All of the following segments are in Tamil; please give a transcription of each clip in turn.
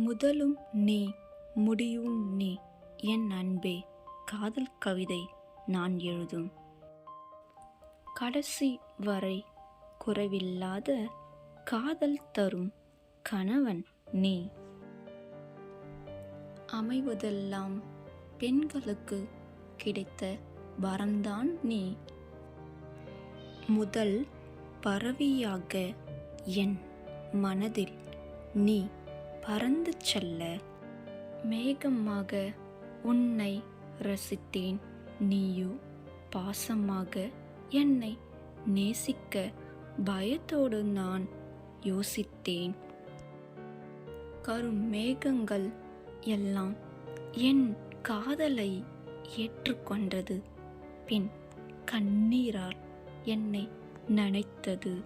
முதலும் நீ முடியும் நீ என் அன்பே காதல் கவிதை நான் எழுதும். கடைசி வரை குறைவில்லாத காதல் தரும் கணவன் நீ. அமைவதெல்லாம் பெண்களுக்கு கிடைத்த வரந்தான் நீ. முதல் பறவையாக என் மனதில் நீ பறந்து செல்ல மேகமாக உன்னை ரசித்தேன். நீயோ பாசமாக என்னை நேசிக்க பயத்தோடு நான் யோசித்தேன். கருமேகங்கள் எல்லாம் என் காதலை ஏற்றுக்கொண்டது. பின் கண்ணீரால் என்னை நனைத்தது.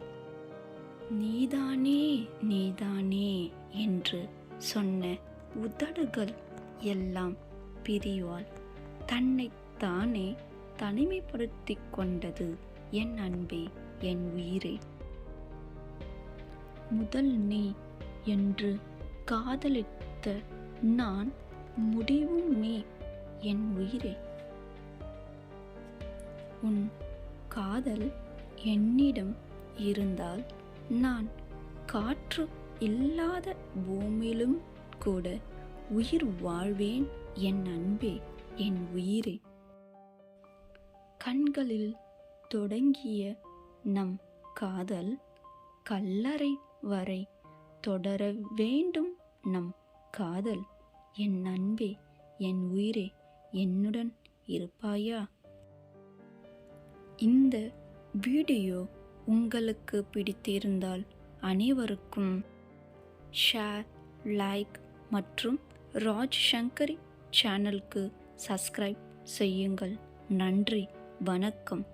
நீதானே நீதானே. என்று சொன்ன உதடுகள் எல்லாம் பிரிவால் தன்னைத்தானே தனிமைப்படுத்தி கொண்டது என் அன்பே என் உயிரே. முதல் நீ என்று காதலித்த நான் முடிவும் நீ என் உயிரே. உன் காதல் என்னிடம் இருந்தால் நான் காற்று இல்லாத பூமியிலும் கூட உயிர் வாழ்வேன் என் அன்பே என் உயிரே. கண்களில் தொடங்கிய நம் காதல் கல்லறை வரை தொடர வேண்டும் நம் காதல். என் அன்பே என் உயிரே என்னுடன் இருப்பாயா? இந்த வீடியோ உங்களுக்கு பிடித்திருந்தால் அனைவருக்கும் ஷேர் லைக் மற்றும் ராஜ் சங்கரி சேனலுக்கு சப்ஸ்கிரைப் செய்யுங்கள். நன்றி வணக்கம்.